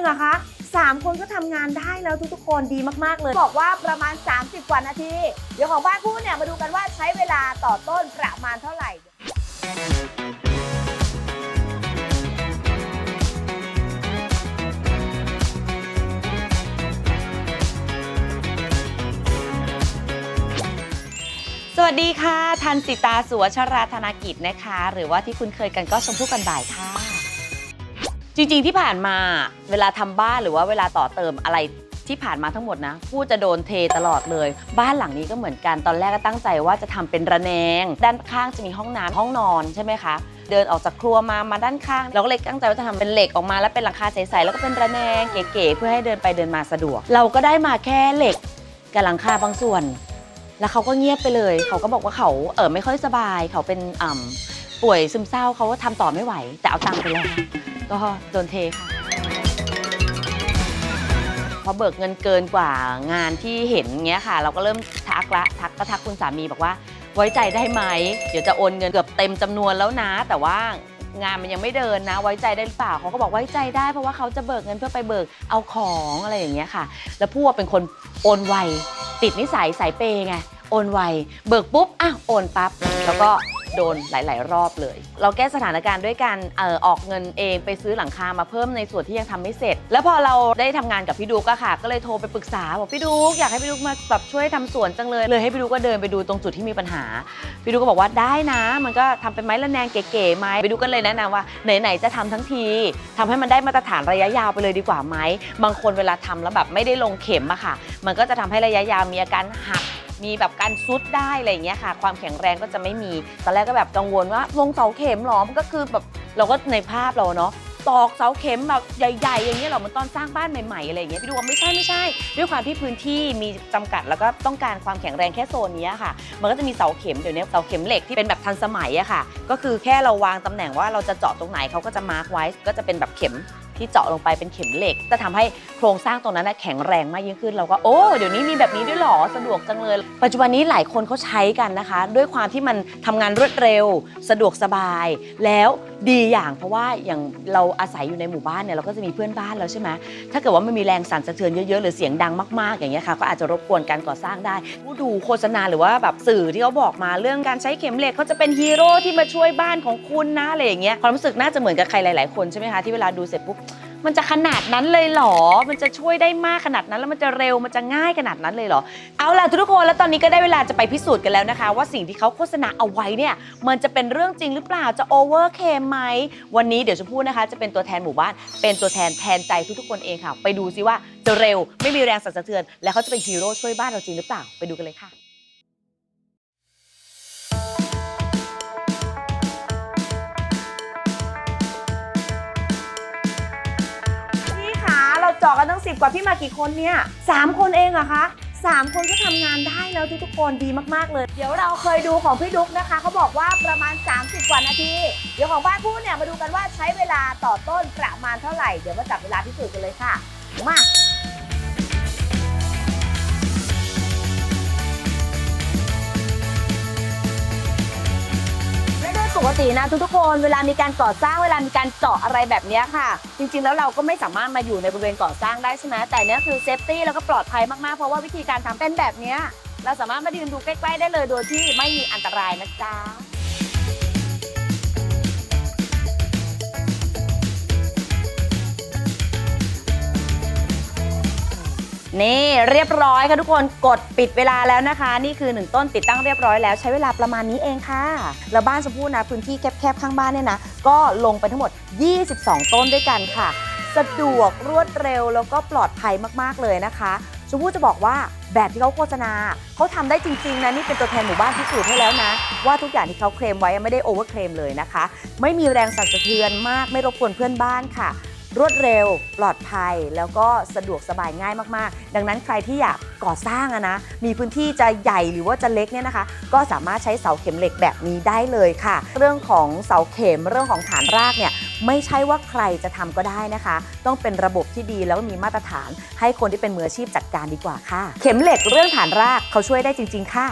องอคะสามคนก็ทำงานได้แล้วทุกๆคนดีมากๆเลย บอกว่าประมาณ 30 กว่านาที เดี๋ยวของบ้านพูดเนี่ยมาดูกันว่าใช้เวลาต่อต้นประมาณเท่าไหร่สวัสดีค่ะ ทันสิตาสุวชราธนากิจนะคะ หรือว่าที่คุณเคยกันก็ชมพู่กันบ่ายค่ะ จริงๆที่ผ่านมาเวลาทำบ้านหรือว่าเวลาต่อเติมอะไรที่ผ่านมาทั้งหมดนะพูดจะโดนเทตลอดเลย บ้านหลังนี้ก็เหมือนกันตอนแรกก็ตั้งใจว่าจะทำเป็นระแนง ด้านข้างจะมีห้องน้ำห้องนอนใช่ไหมคะเดินออกจากครัวมามาด้านข้าง เราก็เลยตั้งใจว่าจะทำเป็นเหล็กออกมาแล้วเป็นหลังคาใสๆแล้วก็เป็นระแนงเก๋ๆเพื่อให้เดินไปเดินมาสะดวก เราก็ได้มาแค่เหล็กกับหลังคาบางส่วน แล้วเขาก็เงียบไปเลย เขาก็บอกว่าเขาเออไม่ค่อยสบาย เขาเป็นอ่ำป่วยซึมเศร้าเขาก็ทำต่อไม่ไหวแต่เอาตังค์ไปแล้ว ก็โดนเทค่ะพอเบิกเงินเกินกว่างานที่เห็นเงี้ยค่ะ เราก็เริ่มทักละทักก็ทักคุณสามีบอกว่า ไว้ใจได้ไหม เดี๋ยวจะโอนเงินเกือบเต็มจำนวนแล้วนะ แต่ว่างานมันยังไม่เดินนะ ไว้ใจได้หรือเปล่าเขาก็บอกไว้ใจได้เพราะว่าเขาจะเบิกเงินเพื่อไปเบิกเอาของอะไรอย่างเงี้ยค่ะ แล้วผู้ว่าเป็นคนโอนไวติดนิสัยสายเปย์ไงโอนไวเบิกปุ๊บอะโอนปั๊บแล้วก็ ดนหลาย ๆ รอบเลย เราแก้สถานการณ์ด้วยการเออออกเงินเองไปซื้อหลังคามาเพิ่มในส่วนที่ยังทำไม่เสร็จ แล้วพอเราได้ทำงานกับพี่ดุกอะค่ะ ก็เลยโทรไปปรึกษาบอกพี่ดุกอยากให้พี่ดุกมาแบบช่วยทำสวนจังเลยเลยให้พี่ดุกก็เดินไปดูตรงจุดที่มีปัญหา พี่ดุกก็บอกว่าได้นะ มันก็ทำเป็นไม้ระแนงเก๋ๆไหมพี่ดุกก็เลยแนะนำว่าไหนๆจะทำทั้งทีทำให้มันได้มาตรฐานระยะยาวไปเลยดีกว่าไหมบางคนเวลาทำแล้วแบบไม่ได้ลงเข็มอะค่ะ มันก็จะทำให้ระยะยาวมีอาการหัก มีแบบการซุดได้อะไรอย่างเงี้ยค่ะ ความแข็งแรงก็จะไม่มี ตอนแรกก็แบบกังวลว่าลงเสาเข็มหรอมันก็คือแบบเราก็ในภาพเราเนาะตอกเสาเข็มแบบใหญ่ ๆ อย่างเงี้ยเหรอมันตอนสร้างบ้านใหม่ๆอะไรอย่างเงี้ยพี่ดูว่าไม่ใช่ไม่ใช่ ด้วยความที่พื้นที่มีจำกัดแล้วก็ต้องการความแข็งแรงแค่โซนนี้ค่ะ มันก็จะมีเสาเข็มเดี๋ยวนี้เสาเข็มเหล็กที่เป็นแบบทันสมัยอะค่ะ ก็คือแค่เราวางตำแหน่งว่าเราจะเจาะตรงไหนเขาก็จะมาร์กไว้ก็จะเป็นแบบเข็ม ที่เจาะลงไปเป็นเข็มเหล็ก จะทำให้โครงสร้างตรงนั้นนะแข็งแรงมากยิ่งขึ้นเราก็โอ้เดี๋ยวนี้มีแบบนี้ด้วยหรอสะดวกจังเลย ปัจจุบันนี้หลายคนเขาใช้กันนะคะ ด้วยความที่มันทำงานรวดเร็ว สะดวกสบายแล้ว ดีอย่างเพราะว่าอย่างเราอาศัยอยู่ในหมู่บ้านเนี่ยเราก็จะมีเพื่อนบ้านแล้วใช่ไหมถ้าเกิดว่ามันมีแรงสั่นสะเทือนเยอะๆหรือเสียงดังมากๆอย่างเงี้ยค่ะก็อาจจะรบกวนการก่อสร้างได้ดูโฆษณาหรือว่าแบบสื่อที่เขาบอกมาเรื่องการใช้เข็มเหล็กเขาจะเป็นฮีโร่ที่มาช่วยบ้านของคุณนะอะไรอย่างเงี้ยความรู้สึกน่าจะเหมือนกับใครหลาย ๆคนใช่ไหมคะที่เวลาดูเสร็จปุ๊บ มันจะขนาดนั้นเลยเหรอ มันจะช่วยได้มากขนาดนั้น แล้วมันจะเร็ว มันจะง่ายขนาดนั้นเลยเหรอ เอาล่ะทุกคน แล้วตอนนี้ก็ได้เวลาจะไปพิสูจน์กันแล้วนะคะ ว่าสิ่งที่เขาโฆษณาเอาไว้เนี่ย มันจะเป็นเรื่องจริงหรือเปล่า จะโอเวอร์เคมไหม วันนี้เดี๋ยวชมพู่นะคะ จะเป็นตัวแทนหมู่บ้าน เป็นตัวแทนแทนใจทุกๆคนเองค่ะ ไปดูซิว่าจะเร็ว ไม่มีแรงสั่นสะเทือน และเขาจะเป็นฮีโร่ช่วยบ้านเราจริงหรือเปล่า ไปดูกันเลยค่ะ ขาเราเจาะกันตั้งสิบกว่าพี่มากี่คนเนี่ยสามคนเองเหรอะคะสามคนก็ทำงานได้แล้วทุกๆคนดีมากๆเลย เดี๋ยวเราเคยดูของพี่ดุ๊กนะคะเขาบอกว่าประมาณ 30 กว่านาที เดี๋ยวของบ้านพูดเนี่ยมาดูกันว่าใช้เวลาต่อต้นประมาณเท่าไหร่ เดี๋ยวมาจับเวลาพิสูจน์กันเลยค่ะ มา ตินะทุกๆคนเวลามีการก่อสร้างเวลามีการเจาะอะไรแบบนี้ค่ะ จริงๆ แล้วเราก็ไม่สามารถมาอยู่ในบริเวณก่อสร้างได้ใช่ไหมแต่เนี้ยคือเซฟตี้แล้วก็ปลอดภัยมากๆ เพราะว่าวิธีการทำเป็นแบบนี้เราสามารถมายืนดูใกล้ ๆ ได้เลยโดยที่ไม่มีอันตรายนะจ๊ะ นี่เรียบร้อยค่ะทุกคนกดปิดเวลาแล้วนะคะ นี่คือหนึ่งต้นติดตั้งเรียบร้อยแล้วใช้เวลาประมาณนี้เองค่ะ แล้วบ้านชมพู่นะพื้นที่แคบๆข้างบ้านเนี่ยนะ ก็ลงไปทั้งหมด 22 ต้นด้วยกันค่ะ สะดวกรวดเร็วแล้วก็ปลอดภัยมากๆเลยนะคะชมพู่จะบอกว่าแบบที่เขาโฆษณาเขาทำได้จริงๆนะนี่เป็นตัวแทนหมู่บ้านพิสูจน์ให้แล้วนะ ว่าทุกอย่างที่เขาเคลมไว้ไม่ได้โอเวอร์เคลมเลยนะคะ ไม่มีแรงสั่นสะเทือนมากไม่รบกวนเพื่อนบ้านค่ะ รวดเร็ว ปลอดภัย แล้วก็สะดวกสบายง่ายมากๆ ดังนั้นใครที่อยากก่อสร้างอะนะ มีพื้นที่จะใหญ่หรือว่าจะเล็กเนี่ยนะคะ ก็สามารถใช้เสาเข็มเหล็กแบบนี้ได้เลยค่ะ เรื่องของเสาเข็มเรื่องของฐานรากเนี่ยไม่ใช่ว่าใครจะทำก็ได้นะคะ ต้องเป็นระบบที่ดีแล้วก็มีมาตรฐาน ให้คนที่เป็นมืออาชีพจัดการดีกว่าค่ะ เข็มเหล็กเรื่องฐานรากเขาช่วยได้จริง ๆ ค่ะ